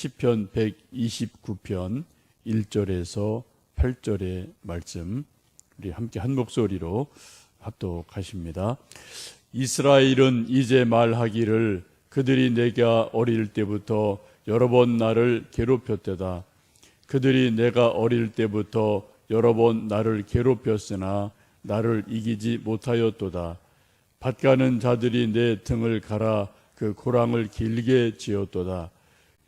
시편 129편 1절에서 8절의 말씀 우리 함께 한 목소리로 합독하십니다. 이스라엘은 이제 말하기를 그들이 내가 어릴 때부터 여러 번 나를 괴롭혔대다. 그들이 내가 어릴 때부터 여러 번 나를 괴롭혔으나 나를 이기지 못하였도다. 밭가는 자들이 내 등을 갈아 그 고랑을 길게 지었도다.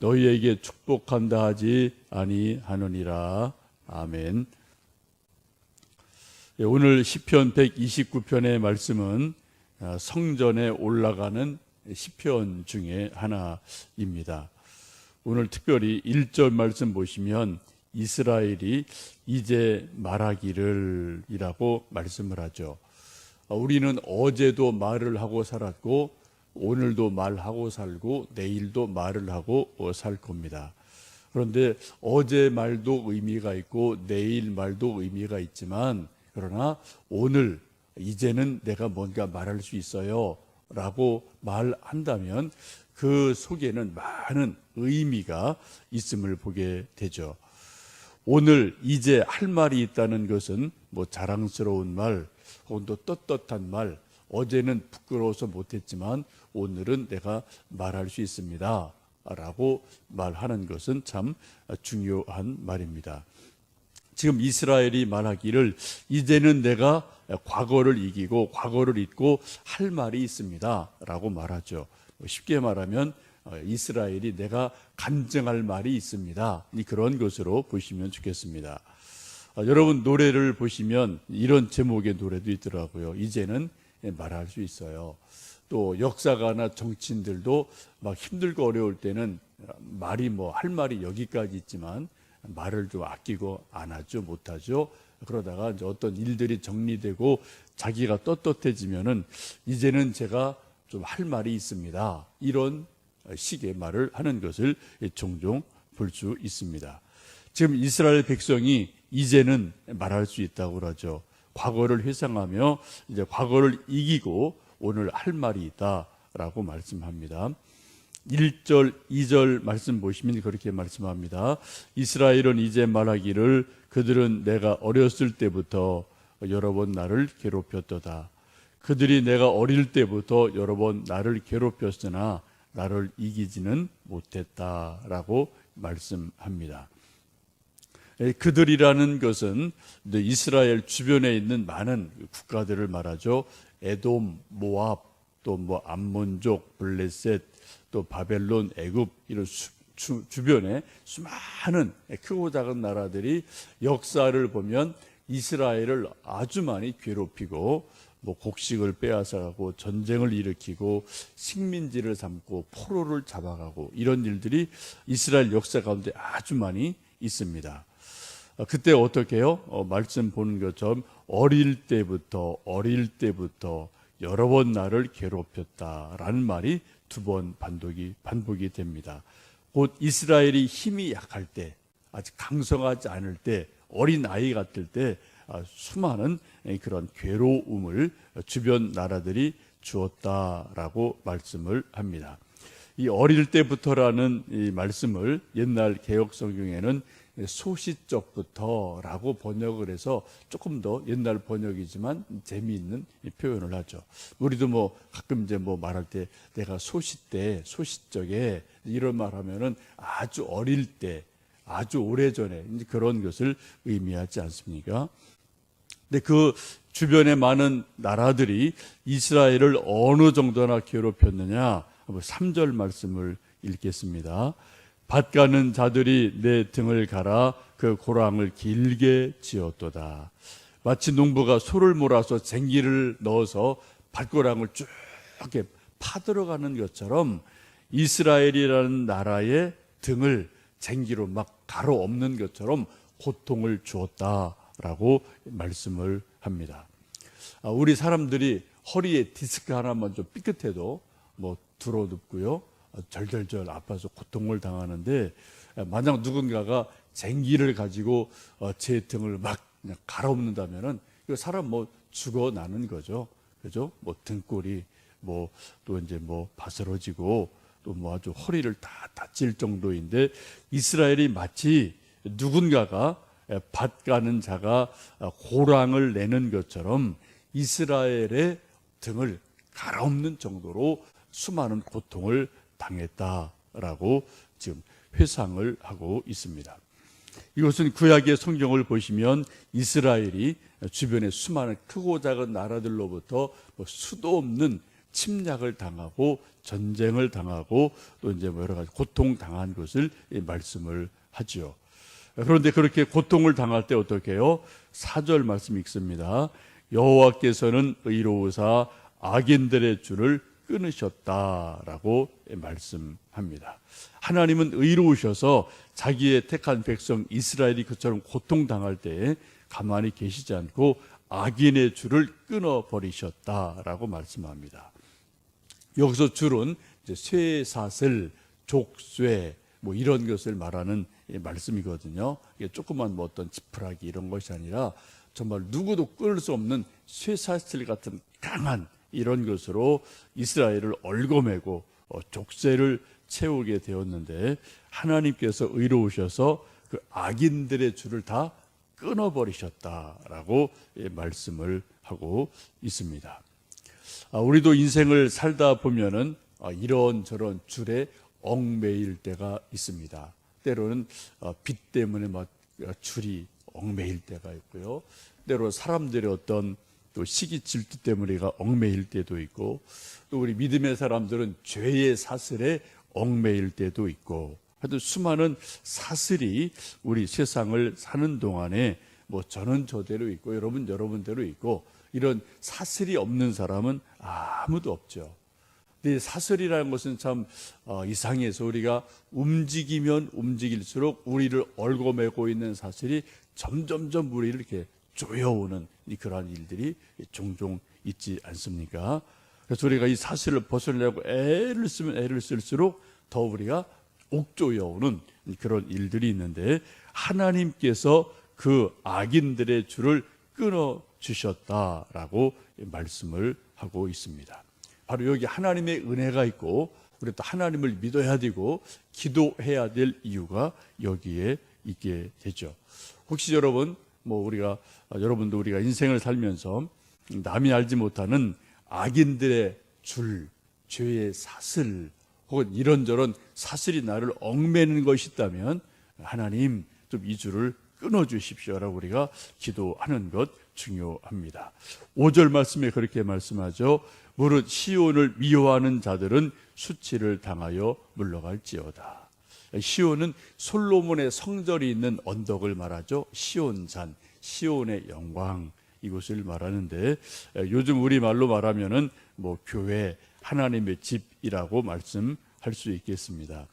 너희에게 축복한다 하지 아니하느니라. 아멘. 예, 오늘 시편 129편의 말씀은 아, 성전에 올라가는 시편 중에 하나입니다. 오늘 특별히 1절 말씀 보시면 이스라엘이 이제 말하기를 이라고 말씀을 하죠. 아, 우리는 어제도 말을 하고 살았고 오늘도 말하고 살고 내일도 말을 하고 어, 살 겁니다. 그런데 어제 말도 의미가 있고 내일 말도 의미가 있지만 그러나 오늘 이제는 내가 뭔가 말할 수 있어요. 라고 말한다면 그 속에는 많은 의미가 있음을 보게 되죠. 오늘 이제 할 말이 있다는 것은 뭐 자랑스러운 말 혹은 또 떳떳한 말 어제는 부끄러워서 못했지만 오늘은 내가 말할 수 있습니다. 라고 말하는 것은 참 중요한 말입니다. 지금 이스라엘이 말하기를 이제는 내가 과거를 이기고 과거를 잊고 할 말이 있습니다. 라고 말하죠. 쉽게 말하면 이스라엘이 내가 간증할 말이 있습니다. 그런 것으로 보시면 좋겠습니다. 여러분 노래를 보시면 이런 제목의 노래도 있더라고요. 이제는 말할 수 있어요. 또 역사가나 정치인들도 막 힘들고 어려울 때는 말이 뭐 할 말이 여기까지 있지만 말을 좀 아끼고 안 하죠, 못 하죠. 그러다가 이제 어떤 일들이 정리되고 자기가 떳떳해지면은 이제는 제가 좀 할 말이 있습니다. 이런 식의 말을 하는 것을 종종 볼 수 있습니다. 지금 이스라엘 백성이 이제는 말할 수 있다고 그러죠. 과거를 회상하며 이제 과거를 이기고 오늘 할 말이 있다라고 말씀합니다. 1절, 2절 말씀 보시면 그렇게 말씀합니다. 이스라엘은 이제 말하기를 그들은 내가 어렸을 때부터 여러 번 나를 괴롭혔도다. 그들이 내가 어릴 때부터 여러 번 나를 괴롭혔으나 나를 이기지는 못했다라고 말씀합니다. 그들이라는 것은 이스라엘 주변에 있는 많은 국가들을 말하죠. 에돔, 모압, 또 뭐 암몬족, 블레셋, 또 바벨론, 애굽 이런 수, 주, 주변에 수많은 크고 작은 나라들이 역사를 보면 이스라엘을 아주 많이 괴롭히고 뭐 곡식을 빼앗아가고 전쟁을 일으키고 식민지를 삼고 포로를 잡아가고 이런 일들이 이스라엘 역사 가운데 아주 많이 있습니다. 어, 그때 어떻게 해요? 어, 말씀 보는 것처럼 어릴 때부터 어릴 때부터 여러 번 나를 괴롭혔다라는 말이 두 번 반복이 반복이 됩니다. 곧 이스라엘이 힘이 약할 때 아직 강성하지 않을 때 어린 아이 같을 때 아, 수많은 그런 괴로움을 주변 나라들이 주었다라고 말씀을 합니다. 이 어릴 때부터라는 이 말씀을 옛날 개혁 성경에는 소시적부터라고 번역을 해서 조금 더 옛날 번역이지만 재미있는 표현을 하죠. 우리도 뭐 가끔 이제 뭐 말할 때 내가 소시 때, 소시적에 이런 말 하면은 아주 어릴 때, 아주 오래 전에 그런 것을 의미하지 않습니까? 근데 그 주변에 많은 나라들이 이스라엘을 어느 정도나 괴롭혔느냐? 3절 말씀을 읽겠습니다. 밭 가는 자들이 내 등을 갈아 그 고랑을 길게 지었도다. 마치 농부가 소를 몰아서 쟁기를 넣어서 밭고랑을 쭉 이렇게 파들어가는 것처럼 이스라엘이라는 나라의 등을 쟁기로 막 가로 없는 것처럼 고통을 주었다라고 말씀을 합니다. 아, 우리 사람들이 허리에 디스크 하나만 좀 삐끗해도 뭐 들어눕고요. 아, 절절절 아파서 고통을 당하는데 아, 만약 누군가가 쟁기를 가지고 어, 제 등을 막 그냥 갈아엎는다면은 그 사람 뭐 죽어 나는 거죠. 그죠? 뭐 등골이 뭐 또 이제 뭐 바스러지고 또 뭐 아주 허리를 다 다칠 정도인데 이스라엘이 마치 누군가가 밭 가는 자가 고랑을 내는 것처럼 이스라엘의 등을 갈아엎는 정도로 수많은 고통을 당했다라고 지금 회상을 하고 있습니다. 이것은 구약의 성경을 보시면 이스라엘이 주변의 수많은 크고 작은 나라들로부터 뭐 수도 없는 침략을 당하고 전쟁을 당하고 또 이제 뭐 여러 가지 고통 당한 것을 말씀을 하지요. 그런데 그렇게 고통을 당할 때 어떻게 해요? 사절 말씀 읽습니다. 여호와께서는 의로우사 악인들의 줄을 끊으셨다라고 말씀합니다. 하나님은 의로우셔서 자기의 택한 백성 이스라엘이 그처럼 고통당할 때 가만히 계시지 않고 악인의 줄을 끊어 버리셨다라고 말씀합니다. 여기서 줄은 쇠사슬, 족쇄 뭐 이런 것을 말하는 말씀이거든요. 이게 조그만 뭐 어떤 지푸라기 이런 것이 아니라 정말 누구도 끊을 수 없는 쇠사슬 같은 강한 이런 것으로 이스라엘을 얽어매고 어, 족쇄를 채우게 되었는데 하나님께서 의로우셔서 그 악인들의 줄을 다 끊어버리셨다라고 예, 말씀을 하고 있습니다. 아, 우리도 인생을 살다 보면은 아, 이런 저런 줄에 얽매일 때가 있습니다. 때로는 어, 빚 때문에 막 줄이 얽매일 때가 있고요. 때로 사람들의 어떤 또 시기 질투 때문에 가 얽매일 때도 있고 또 우리 믿음의 사람들은 죄의 사슬에 얽매일 때도 있고 하여튼 수많은 사슬이 우리 세상을 사는 동안에 뭐 저는 저대로 있고 여러분 여러분대로 있고 이런 사슬이 없는 사람은 아무도 없죠. 근데 사슬이라는 것은 참 어, 이상해서 우리가 움직이면 움직일수록 우리를 얽어매고 있는 사슬이 점점점 우리를 이렇게 조여오는 그러한 일들이 종종 있지 않습니까? 그래서 우리가 이 사실을 벗어내려고 애를 쓰면 애를 쓸수록 더 우리가 옥조여오는 그런 일들이 있는데 하나님께서 그 악인들의 줄을 끊어 주셨다라고 말씀을 하고 있습니다. 바로 여기 하나님의 은혜가 있고 우리 또 하나님을 믿어야 되고 기도해야 될 이유가 여기에 있게 되죠. 혹시 여러분 뭐 우리가 여러분도 우리가 인생을 살면서 남이 알지 못하는 악인들의 줄, 죄의 사슬 혹은 이런저런 사슬이 나를 얽매는 것이 있다면 하나님 좀 이 줄을 끊어 주십시오라고 우리가 기도하는 것 중요합니다. 5절 말씀에 그렇게 말씀하죠. 무릇 시온을 미워하는 자들은 수치를 당하여 물러갈지어다. 시온은 솔로몬의 성전이 있는 언덕을 말하죠. 시온산, 시온의 영광 이곳을 말하는데 요즘 우리 말로 말하면은 뭐 교회 하나님의 집이라고 말씀할 수 있겠습니다.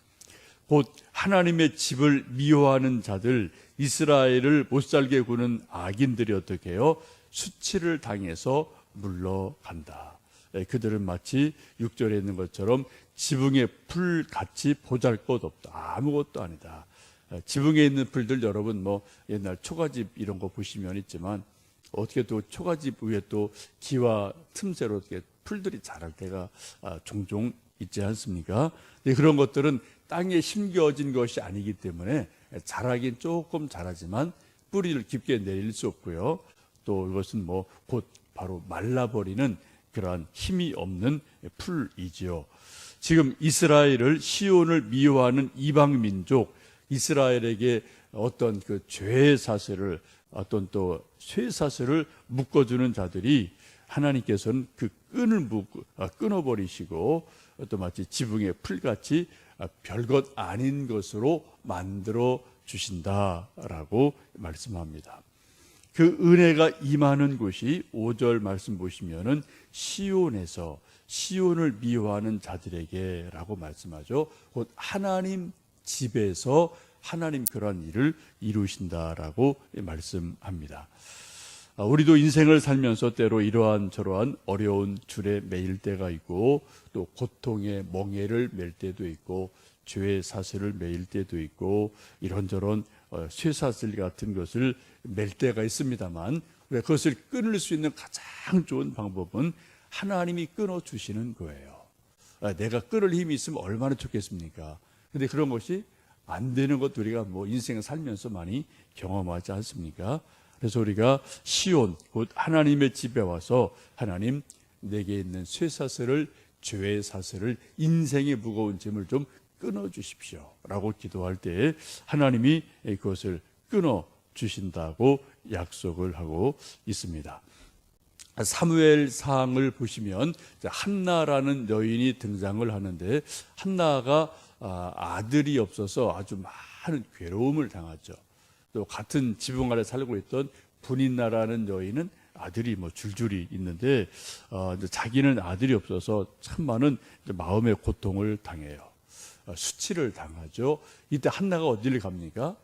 곧 하나님의 집을 미워하는 자들 이스라엘을 못 살게 구는 악인들이 어떻게 해요? 수치를 당해서 물러간다. 예, 그들은 마치 6절에 있는 것처럼 지붕의 풀 같이 보잘 것 없다. 아무것도 아니다. 예, 지붕에 있는 풀들 여러분 뭐 옛날 초가집 이런 거 보시면 있지만 어떻게 또 초가집 위에 또 기와 틈새로 어떻게 풀들이 자랄 때가 아, 종종 있지 않습니까? 그런 것들은 땅에 심겨진 것이 아니기 때문에 자라긴 조금 자라지만 뿌리를 깊게 내릴 수 없고요. 또 이것은 뭐 곧 바로 말라버리는 그러한 힘이 없는 풀이지요. 지금 이스라엘을 시온을 미워하는 이방 민족 이스라엘에게 어떤 그 죄의 사슬을 어떤 또 쇠사슬을 묶어주는 자들이 하나님께서는 그 끈을 묶, 아, 끊어버리시고 또 마치 지붕의 풀같이 아, 별것 아닌 것으로 만들어 주신다라고 말씀합니다. 그 은혜가 임하는 곳이 5절 말씀 보시면은 시온에서 시온을 미워하는 자들에게라고 말씀하죠. 곧 하나님 집에서 하나님 그러한 일을 이루신다라고 말씀합니다. 아, 우리도 인생을 살면서 때로 이러한 저러한 어려운 줄에 매일 때가 있고 또 고통의 멍에를 맬 때도 있고 죄의 사슬을 매일 때도 있고 이런저런 어, 쇠사슬 같은 것을 맬 때가 있습니다만 그것을 끊을 수 있는 가장 좋은 방법은 하나님이 끊어 주시는 거예요. 아, 내가 끊을 힘이 있으면 얼마나 좋겠습니까? 근데 그런 것이 안 되는 것 우리가 뭐 인생을 살면서 많이 경험하지 않습니까? 그래서 우리가 시온 곧 하나님의 집에 와서 하나님 내게 있는 쇠사슬을 죄의 사슬을 인생의 무거운 짐을 좀 끊어 주십시오라고 기도할 때 하나님이 그것을 끊어 주신다고 약속을 하고 있습니다. 사무엘 상을 보시면 한나라는 여인이 등장을 하는데 한나가 아, 아들이 없어서 아주 많은 괴로움을 당하죠. 또 같은 지붕 아래 살고 있던 분인나라는 여인은 아들이 뭐 줄줄이 있는데 어, 자기는 아들이 없어서 참 많은 마음의 고통을 당해요. 어, 수치를 당하죠. 이때 한나가 어디를 갑니까?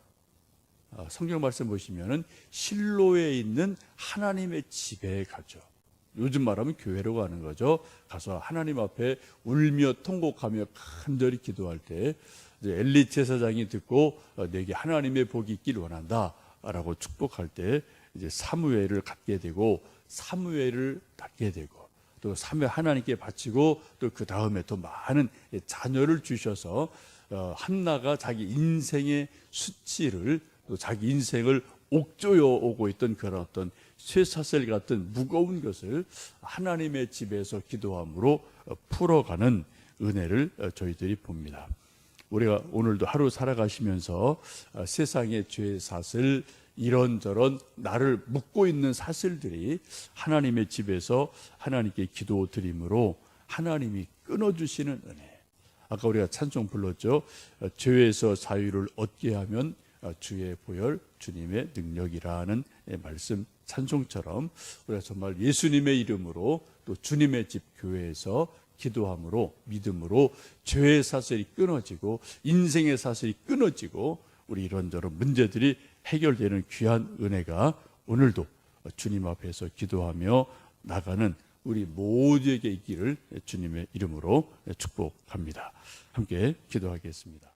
어, 성경 말씀 보시면은 실로에 있는 하나님의 집에 가죠. 요즘 말하면 교회로 가는 거죠. 가서 하나님 앞에 울며 통곡하며 간절히 기도할 때 엘리 제사장이 듣고 어, 내게 하나님의 복이 있길 원한다라고 축복할 때 이제 사무엘을 갖게 되고 사무엘을 갖게 되고 또 사무엘 하나님께 바치고 또 그 다음에 또 많은 자녀를 주셔서 어, 한나가 자기 인생의 수치를 또 자기 인생을 옥조여 오고 있던 그런 어떤 쇠사슬 같은 무거운 것을 하나님의 집에서 기도함으로 어, 풀어가는 은혜를 어, 저희들이 봅니다. 우리가 오늘도 하루 살아가시면서 어, 세상의 죄의 사슬 이런저런 나를 묶고 있는 사슬들이 하나님의 집에서 하나님께 기도 드림으로 하나님이 끊어주시는 은혜. 아까 우리가 찬송 불렀죠. 죄에서 자유를 얻게 하면 주의 보혈 주님의 능력이라는 말씀 찬송처럼 우리가 정말 예수님의 이름으로 또 주님의 집 교회에서 기도함으로 믿음으로 죄의 사슬이 끊어지고 인생의 사슬이 끊어지고 우리 이런저런 문제들이 해결되는 귀한 은혜가 오늘도 주님 앞에서 기도하며 나가는 우리 모두에게 있기를 주님의 이름으로 축복합니다. 함께 기도하겠습니다.